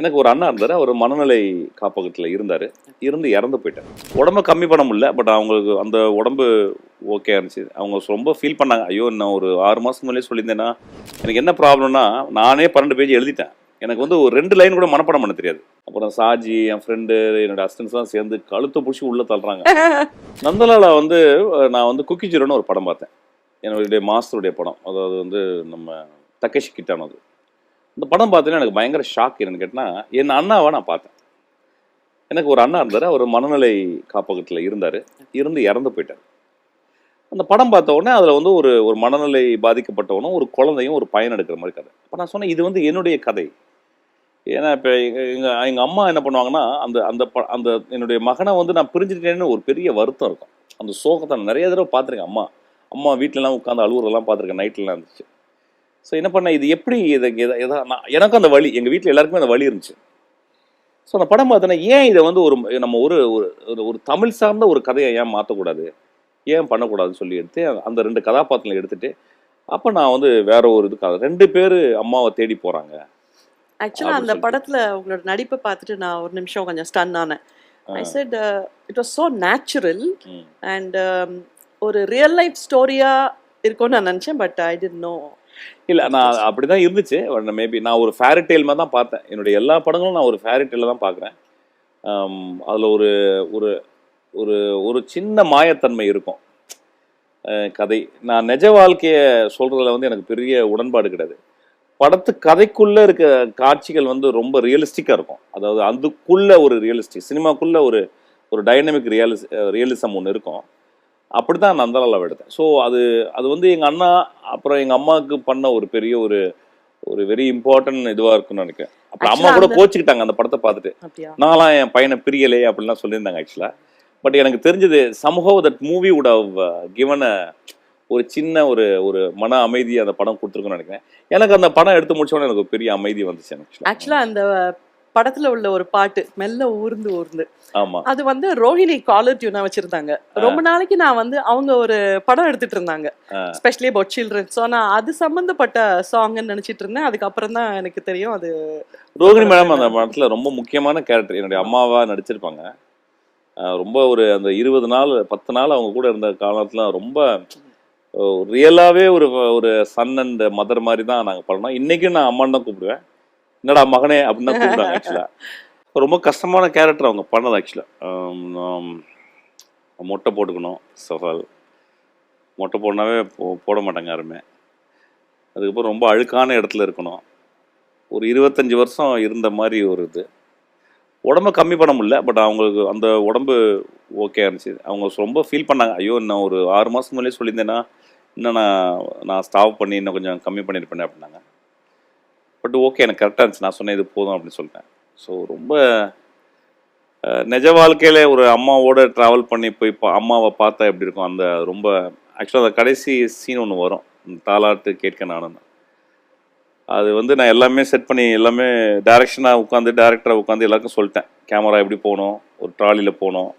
எனக்கு ஒரு அண்ணா இருந்தார். அவர் மனநிலை காப்பகத்தில் இருந்தார். இருந்து இறந்து போயிட்டார். உடம்ப கம்மி பண்ண முடியல பட் அவங்களுக்கு அந்த உடம்பு ஓகே இருந்துச்சு. அவங்க ரொம்ப ஃபீல் பண்ணாங்க. ஐயோ நான் ஒரு ஆறு மாதம் முன்னாலே சொல்லியிருந்தேன்னா எனக்கு என்ன ப்ராப்ளம்னா நானே பன்னெண்டு பேஜ் எழுதிட்டேன். எனக்கு வந்து ஒரு ரெண்டு லைன் கூட மனப்பாடம் பண்ண தெரியாது. அப்புறம் சாஜி என் ஃப்ரெண்டு என்னோட அசிஸ்டன்ஸ்லாம் சேர்ந்து கழுத்தை பிடிச்சி உள்ளே தள்ளுறாங்க. நந்தலாலா வந்து நான் வந்து குக்கி ஜீரோன்னு ஒரு படம் பார்த்தேன். என்னுடைய மாஸ்டருடைய படம். அதாவது வந்து நம்ம தக்கேஷி கிட்டானது இந்த படம் பார்த்தீங்கன்னா எனக்கு பயங்கர ஷாக் என்னன்னு கேட்டால் என் அண்ணாவை நான் பார்த்தேன். எனக்கு ஒரு அண்ணா இருந்தார் அவர் மனநிலை காப்பகத்தில் இருந்தார் இருந்து இறந்து போயிட்டார். அந்த படம் பார்த்த உடனே அதில் வந்து ஒரு ஒரு மனநிலை பாதிக்கப்பட்டவனும் ஒரு குழந்தையும் ஒரு பயன் எடுக்கிற மாதிரி கதை. அப்போ நான் சொன்னேன் இது வந்து என்னுடைய கதை. ஏன்னா இப்போ எங்கள் எங்கள் அம்மா என்ன பண்ணுவாங்கன்னா அந்த அந்த ப அந்த என்னுடைய மகனை வந்து நான் பிரிஞ்சுட்டேன்னு ஒரு பெரிய வருத்தம் இருக்கும். அந்த சோகத்தை நான் நிறைய தடவை பார்த்துருக்கேன் அம்மா. அம்மா வீட்டிலலாம் உட்காந்து அழுவுறதெல்லாம் பார்த்துருக்கேன் நைட்லலாம் இருந்துச்சு. ஸோ என்ன பண்ணேன்? இது எப்படி இதை நான் எனக்கும் அந்த வலி எங்கள் வீட்டில் எல்லாருக்குமே அந்த வலி இருந்துச்சு. ஸோ அந்த படம் பார்த்தோன்னா ஏன் இதை வந்து ஒரு நம்ம ஒரு ஒரு- ஒரு தமிழ் சார்ந்த ஒரு கதையை ஏன் மாற்றக்கூடாது? ஏன் பண்ணக்கூடாதுன்னு சொல்லி எடுத்து அந்த ரெண்டு கதாபாத்திரங்களை எடுத்துட்டு அப்போ நான் வந்து வேற ஒரு இதுக்காக ரெண்டு பேர் அம்மாவை தேடி போகிறாங்க ஆக்சுவலா அப்படி அந்த. படத்துல உங்களோட நடிப்பை பார்த்துட்டு நான் ஒரு நிமிஷம் கொஞ்சம் ஸ்டன் ஆனேன். I said it was so natural. And ஒரு ரியல் லைஃப் ஸ்டோரியா இருக்கும்னு நான் நினைச்சேன் பட் ஐ டென்ட் நோ இல்லை நான் அப்படிதான் இருந்துச்சு மேபி நான் ஒரு ஃபேரி டெய்ல் மாதிரி தான் பார்த்தேன். என்னுடைய எல்லா படங்களும் நான் ஒரு ஃபேரி டெய்ல தான் பார்க்குறேன். அதில் ஒரு ஒரு ஒரு ஒரு சின்ன மாயத்தன்மை இருக்கும். கதை. நான் நிஜ வாழ்க்கையை சொல்கிறதுல வந்து எனக்கு பெரிய உடன்பாடு கிடையாது. படத்து கதைக்குள்ளே இருக்க காட்சிகள் வந்து ரொம்ப ரியலிஸ்டிக்காக இருக்கும். அதாவது அதுக்குள்ளே ஒரு ரியலிஸ்டிக் சினிமாக்குள்ளே ஒரு ஒரு டைனமிக் ரியலிஸ் ரியலிசம் ஒன்று இருக்கும். அப்படிதான் நான் நந்தலாலாவை எடுத்தேன். ஸோ அது அது வந்து எங்கள் அண்ணா அப்புறம் எங்கள் அம்மாவுக்கு பண்ண ஒரு பெரிய ஒரு ஒரு வெரி இம்பார்ட்டன்ட் இதுவாக இருக்கும்னு நினைக்கிறேன். அப்புறம் அம்மா கூட அந்த- கோச்சிக்கிட்டாங்க அந்த படத்தை பார்த்துட்டு. நான்லாம் என் பையனை பிரியலே அப்படிலாம் சொல்லியிருந்தாங்க ஆக்சுவலாக பட் எனக்கு தெரிஞ்சது somehow that movie would have given a ஒரு சின்ன ஒரு ஒரு மன அமைதி அந்த படம் கொடுத்துருக்குன்னு நினைக்கிறேன். எனக்கு அந்த படம் எடுத்து முடிச்ச உடனே எனக்கு பெரிய அமைதி வந்துச்சு எனக்கு ஆக்சுவலா அந்த படத்துல உள்ள ஒரு பாட்டு மெல்ல ஊர்ந்து ஊர்ந்து. ஆமா. அது வந்து ரோஹிணி காலர் டியூனா வச்சிருந்தாங்க. ரொம்ப நாளைக்கு நான் வந்து அவங்க ஒரு படம் எடுத்துட்டு இருந்தாங்க. ஸ்பெஷலி அபவுட் சில்ட்ரன் ஸோ நான் அது சம்பந்தப்பட்ட சாங்னு நினைச்சிட்டு இருந்தேன். அதுக்கப்புறம் தான் எனக்கு தெரியும் அது ரோகிணி மேடம் அந்த படத்துல ரொம்ப முக்கியமான கேரக்டர் என்னுடைய அம்மாவா நடிச்சிருப்பாங்க. ரொம்ப ஒரு அந்த இருபது நாள் பத்து நாள் அவங்க கூட இருந்த காலத்துல ரொம்ப ரியலாவே ஒரு ஒரு சன் அண்ட் மதர் மாதிரி தான் நாங்க பண்ணோம் இன்னைக்கும் நான் அம்மான்னு தான் கூப்பிடுவேன். என்னடா மகனே அப்படின்னு தான் கூப்பிட்டாங்க ஆக்சுவலா ரொம்ப கஷ்டமான கேரக்டர் அவங்க பண்ணது ஆக்சுவலா மொட்டை போட்டுக்கணும் சவால் மொட்டை போடனாவே போ- போட மாட்டாங்க யாருமே. அதுக்கப்புறம் ரொம்ப அழுக்கான இடத்துல இருக்கணும். ஒரு இருபத்தஞ்சி வருஷம் இருந்த மாதிரி ஒரு இது. உடம்ப கம்மி பண்ண முடியல பட் அவங்களுக்கு அந்த உடம்பு ஓகே இருந்துச்சு. அவங்க ரொம்ப ஃபீல் பண்ணாங்க ஐயோ நான் ஒரு ஆறு மாதம் முன்னாடியே சொல்லியிருந்தேன்னா இன்னும் நான் நான் ஸ்டாப் பண்ணி இன்னும் கொஞ்சம் கம்மி பண்ணியிருப்பேன் அப்படின்னாங்க. பட் ஓகே எனக்கு கரெக்டாக இருந்துச்சு. நான் சொன்னேன் இது போதும் அப்படின்னு சொல்லிட்டேன். ஸோ ரொம்ப நிஜ வாழ்க்கையில் ஒரு அம்மாவோட ட்ராவல் பண்ணி போய் பா- அம்மாவை பார்த்தா எப்படி இருக்கும்? அந்த ரொம்ப ஆக்சுவலாக அந்த கடைசி சீன் ஒன்று வரும். இந்த தாலாட்டு கேட்க நானும் அது வந்து நான் எல்லாமே செட் பண்ணி எல்லாமே டைரக்ஷனாக உட்காந்து டேரக்டராக உட்காந்து எல்லாருக்கும் சொல்லிட்டேன். கேமரா எப்படி போகணும்? ஒரு ட்ராலியில் போகணும்.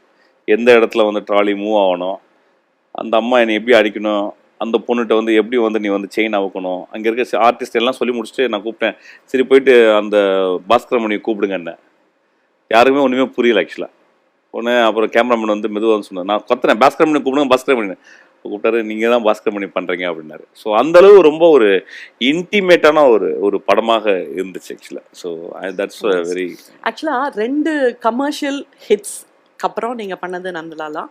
எந்த இடத்துல வந்து ட்ராலி மூவ் ஆகணும்? அந்த அம்மா என்னை எப்படி அடிக்கணும்? அந்த பொண்ணுகிட்ட வந்து எப்படி வந்து நீ வந்து செயின் அவுக்கணும்? அங்கே இருக்க ஆர்டிஸ்ட் எல்லாம் சொல்லி முடிச்சுட்டு நான் கூப்பிட்டேன். சரி போயிட்டு அந்த பாஸ்கரமணியை கூப்பிடுங்க என்ன. யாருக்குமே ஒன்றுமே புரியல ஆக்சுவலாக உடனே அப்புறம் கேமராமேன் வந்து மெதுவாக வந்து சொன்னேன் நான் கத்துறேன். பாஸ்கரமணி கூப்பிடுங்க பாஸ்கரமணி கூப்பிட்டாரு நீங்கள் தான் பாஸ்கரமணி பண்ணுறீங்க அப்படின்னாரு. ஸோ அளவு ரொம்ப ஒரு இன்டிமேட்டான ஒரு ஒரு படமாக இருந்துச்சு ஆக்சுவலாக ஸோ தட்ஸ் வெரி ஆக்சுவலா ரெண்டு கமர்ஷியல் ஹிட்ஸ் அப்புறம் நீங்க பண்ணது Nandalala.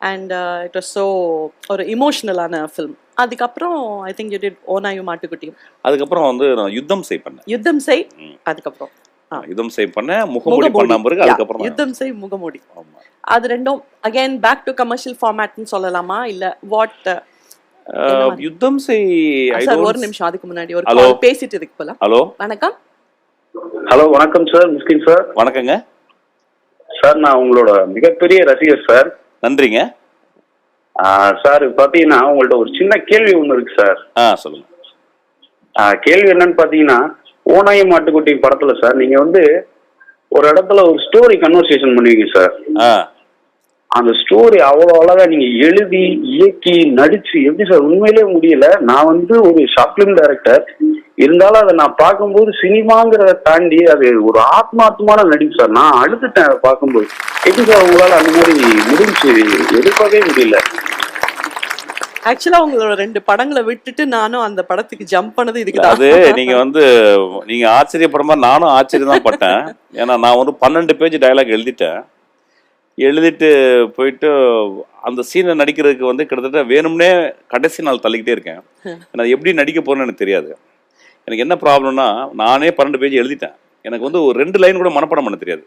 And it was so ஒரு இமோஷனலான ஃபிலிம் அதுக்கப்புறம் ஐ திங்க் யூ டிட் ஓனாயு மாட்டுக்குட்டியும் அதுக்கப்புறம் வந்து நான் யுத்தம் செய் பண்ணேன். யுத்தம் செய். அதுக்கப்புறம். யுத்தம் செய் பண்ணேன் முகமூடி பண்ண பிறகு Yeah, அதுக்கப்புறம். யுத்தம் செய் முகமூடி. அது ரெண்டும் அகைன் பேக் டு கமர்ஷியல் ஃபார்மேட்னு சொல்லலாமா? இல்ல வாட் அஹ், யுத்தம் செய் I சார் don't- ஒரு நிமிஷம் அதுக்கு முன்னாடி ஒரு call பேசிட்டு இதுக்கு போலாம். ஹலோ வணக்கம். ஹலோ வணக்கம் சார் மிஸ்கின் சார் வணக்கங்க. சார் நான் உங்களோட மிகப்பெரிய ரசிகர் சார் நன்றிங்க. சார் பார்த்தீங்கன்னா உங்கள்ட்ட ஒரு சின்ன கேள்வி ஒன்று இருக்கு சார். ஆ சொல்லுங்க. கேள்வி என்னன்னு பார்த்தீங்கன்னா ஓனாயம் மாட்டுக்குட்டி படத்துல சார் நீங்க வந்து ஒரு இடத்துல ஒரு ஸ்டோரி கன்வர்சேஷன் பண்ணுவீங்க சார். அந்த ஸ்டோரி அவ்வளோ அழகா நீங்க எழுதி இயக்கி நடிச்சு எப்படி சார் உண்மையிலே முடியல. நான் வந்து ஒரு ஷார்ட் ஃபிலிம் டைரக்டர் இருந்தாலும் அதை நான் பார்க்கும்போது சினிமாங்கிறத தாண்டி அது ஒரு ஆத்மார்த்தமான நடிப்பு சார். நான் அழுதுட்டேன் அதை பார்க்கும்போது. எப்படி சார் உங்களால அந்த மாதிரி முடிஞ்சு எதிர்பார்க்கவே முடியல. ஆக்சுவலா உங்களோட ரெண்டு படங்களை விட்டுட்டு நானும் அந்த படத்துக்கு ஜம்ப் பண்ணது இதுக்கு அது நீங்க வந்து நீங்க ஆச்சரியப்படுற மாதிரி நானும் ஆச்சரியம் தான் பட்டேன் ஏன்னா நான் வந்து பன்னெண்டு பேஜ் டயலாக் எழுதிட்டேன். எழுதிட்டு போயிட்டு அந்த சீனை நடிக்கிறதுக்கு வந்து கிட்டத்தட்ட வேணும்னே கடைசி நாள் தள்ளிக்கிட்டே இருக்கேன். நான் எப்படி நடிக்க போறேன்னு எனக்கு தெரியாது. எனக்கு என்ன ப்ராப்ளம்னா நானே பன்னெண்டு பேஜ் எழுதிட்டேன். எனக்கு வந்து ஒரு ரெண்டு லைன் கூட மனப்பாடம் பண்ண தெரியாது.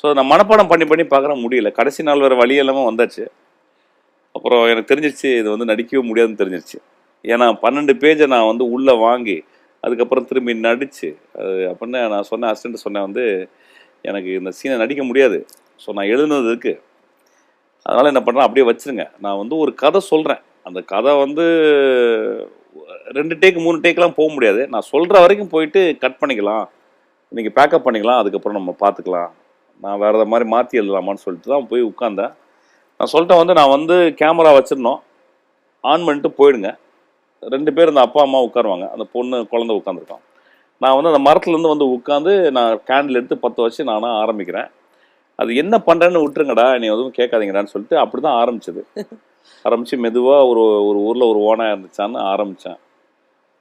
ஸோ நான் மனப்பாடம் பண்ணி பண்ணி பார்க்குற முடியல. கடைசி நாள் வேறு வழி எல்லாமே வந்தாச்சு. அப்புறம் எனக்கு தெரிஞ்சிருச்சு இது வந்து நடிக்கவே முடியாதுன்னு தெரிஞ்சிருச்சு. ஏன்னா பன்னெண்டு பேஜை நான் வந்து உள்ளே வாங்கி அதுக்கப்புறம் திரும்பி நடிச்சு அது அப்படின்னு நான் சொன்னேன் அசிஸ்டன்ட் சொன்னேன் வந்து எனக்கு இந்த சீனை நடிக்க முடியாது. ஸோ நான் எழுதுனது இருக்குது அதனால் என்ன பண்ணுறேன் அப்படியே வச்சுருங்க. நான் வந்து ஒரு கதை சொல்கிறேன் அந்த கதை வந்து ரெண்டு டேக் மூணு டேக்லாம் போக முடியாது. நான் சொல்கிற வரைக்கும் போயிட்டு கட் பண்ணிக்கலாம். நீங்கள் பேக்கப் பண்ணிக்கலாம். அதுக்கப்புறம் நம்ம பார்த்துக்கலாம் நான் வேறு மாதிரி மாற்றி எழுதலாமான்னு சொல்லிட்டு தான் போய் உட்காந்தேன் நான் சொல்லிட்டேன் வந்து நான் வந்து கேமரா வச்சிருந்தோம். ஆன் பண்ணிட்டு போயிடுங்க. ரெண்டு பேர் இந்த அப்பா அம்மா உட்காருவாங்க. அந்த பொண்ணு குழந்தை உட்காந்துருக்கோம் நான் வந்து அந்த மரத்துலேருந்து வந்து உட்காந்து நான் கேண்டில் எடுத்து பற்ற வச்சு நானாக ஆரம்பிக்கிறேன். அது என்ன பண்ணுறேன்னு விட்டுருங்கடா நீ எதுவும் கேட்காதீங்கடான்னு சொல்லிட்டு அப்படி தான் ஆரம்பிச்சது. ஆரம்பித்து மெதுவாக ஒரு ஒரு ஊரில் ஒரு ஓனாக இருந்துச்சான்னு ஆரம்பித்தேன்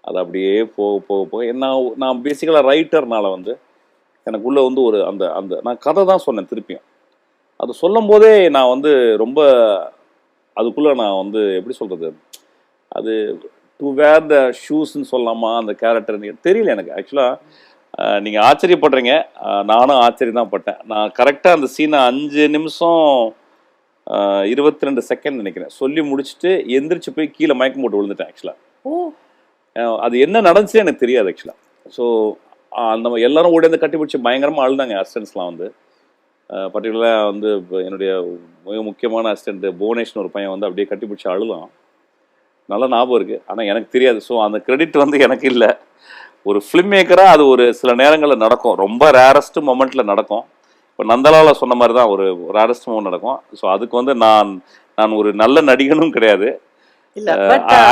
அது அப்படியே போக போக போக என்ன நான் பேசிக்கலாக ரைட்டர்னால வந்து எனக்குள்ளே வந்து ஒரு அந்த அந்த நான் கதை தான் சொன்னேன் திருப்பியும். அது சொல்லும் போதே நான் வந்து ரொம்ப அதுக்குள்ளே நான் வந்து எப்படி சொல்கிறது அது டு வேர் த ஷூஸ்ன்னு சொல்லலாமா? அந்த கேரக்டர் தெரியல எனக்கு. ஆக்சுவலாக நீங்கள் ஆச்சரியப்படுறீங்க. நானும் ஆச்சரியம் தான் பட்டேன். நான் கரெக்டாக அந்த சீனை அஞ்சு நிமிஷம் இருபத்தி ரெண்டு செகண்ட் நினைக்கிறேன். சொல்லி முடிச்சுட்டு எந்திரிச்சு போய் கீழே மயக்கம் போட்டு விழுந்துட்டேன் ஆக்சுவலாக அது என்ன நடந்துச்சு எனக்கு தெரியாது ஆக்சுவலாக ஸோ அந்த எல்லாரும் ஓடி வந்து கட்டி பிடிச்சி பயங்கரமாக அழுதாங்க அசிஸ்டன்ஸ்லாம் வந்து. பர்டிகுலராக வந்து இப்ப என்னுடைய மிக முக்கியமான அசிஸ்டன்ட் புவனேஷ்னு ஒரு பையன் வந்து அப்படியே கட்டி பிடிச்சி அழுதான். நல்ல ஞாபகம் இருக்குது ஆனால் எனக்கு தெரியாது. ஸோ அந்த கிரெடிட் வந்து எனக்கு இல்லை. ஒரு ஃபிலிம் மேக்கராக அது ஒரு சில நேரங்களில் நடக்கும். ரொம்ப ரேரஸ்ட் மொமெண்ட்டில் நடக்கும். இப்போ நந்தலாவில் சொன்ன மாதிரி தான் ஒரு ரேரஸ்ட் மொமெண்ட் நடக்கும். ஸோ அதுக்கு வந்து நான் நான் ஒரு நல்ல நடிகனும் கிடையாது.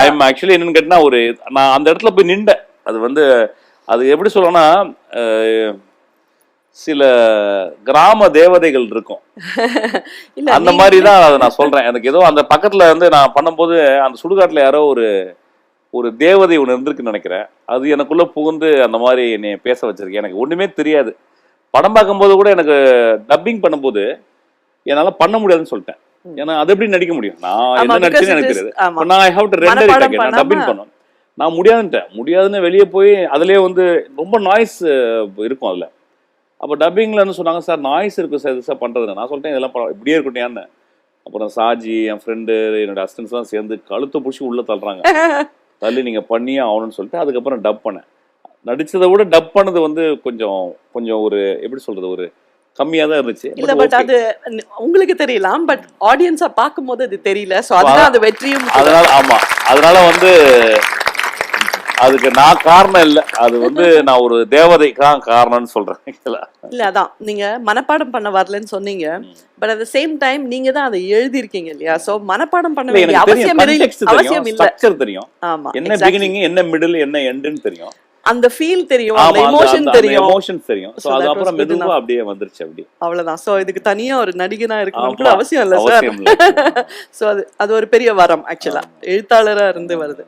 ஐ எம் ஆக்சுவலி என்னன்னு கேட்டினா ஒரு நான் அந்த இடத்துல போய் நின்றேன். அது வந்து அது எப்படி சொல்லணும்னா சில கிராம தேவதைகள் இருக்கும். அந்த மாதிரி தான் அதை நான் சொல்றேன். எனக்கு ஏதோ அந்த பக்கத்துல வந்து நான் பண்ணும்போது அந்த சுடுகாட்டுல யாரோ ஒரு ஒரு தேவதை ஒன்று இருந்திருக்குன்னு நினைக்கிறேன். அது எனக்குள்ள புகுந்து அந்த மாதிரி என்னை பேச வச்சிருக்கு. எனக்கு ஒண்ணுமே தெரியாது. படம் பார்க்கும்போது கூட எனக்கு டப்பிங் பண்ணும்போது என்னால பண்ண முடியாதுன்னு சொல்லிட்டேன். ஏன்னா அது எப்படி நடிக்க முடியும்? நான் என்ன நடிச்சேன்னு எனக்கு தெரியாது. நான் I have to render dubbing பண்ணணும். நான் முடியாதுன்ட்டேன். முடியாதுன்னு வெளியே போய் அதுலயே வந்து ரொம்ப நாய்ஸ் இருக்கும் அதுல. அப்போ டப்பிங்ல இருந்து சொன்னாங்க சார் நாய்ஸ் இருக்கு சார் இது சார் பண்றது நான் சொல்லிட்டேன் இதெல்லாம் இப்படியே இருக்கட்டும் ஏன்னு அப்புறம் சாஜி என் ஃப்ரெண்டு என்னோட அசிஸ்டன்ஸ் எல்லாம் சேர்ந்து கழுத்தை பிடிச்சி உள்ள தள்ளுறாங்க. தள்ளி நீங்க பண்ணியே ஆகணும்னு சொல்லிட்டு அதுக்கப்புறம் டப் பண்ணேன். நடிச்சதை விட டப் பண்ணது வந்து கொஞ்சம் கொஞ்சம் ஒரு எப்படி சொல்றது ஒரு கம்மியா தான் இருந்துச்சு. இல்ல பட். அது உங்களுக்கு தெரியலாம் பட் ஆடியன்ஸா பாக்கும்போது அது தெரியல. சோ அதுதான் அது வெற்றியும். அதனால ஆமா. அதனால வந்து அதுக்கு நான் காரணம் இல்லை. அது வந்து நான் ஒரு தேவதை தான் காரணம்னு சொல்றேன். இல்ல. அதான். நீங்க மனப்பாடம் பண்ண வரலன்னு சொன்னீங்க. பட் அட் சேம் டைம் நீங்க தான் அதை எழுதி இருக்கீங்க இல்லையா? சோ மனப்பாடம் பண்ண வேண்டிய அவசியம் அவசியம் இல்ல. ஸ்ட்ரக்சர் தெரியும். ஆமா என்ன. பிகினிங் என்ன மிடில் என்ன எண்டுன்னு தெரியும். அந்த ஃபீல் தெரியும் அந்த எமோஷன் தெரியும். எமோஷன்ஸ் தெரியும். சோ அது அப்புறம் மெதுவா. அப்படியே வந்துருச்சு அப்படி. அவ்வளவுதான். சோ இதுக்கு தனியா ஒரு நடிகனா இருக்கணும் கூட அவசியம் இல்ல சார். சோ அது அது ஒரு பெரிய வரம் ஆக்சுவலா எழுத்தாளரா இருந்து வருது.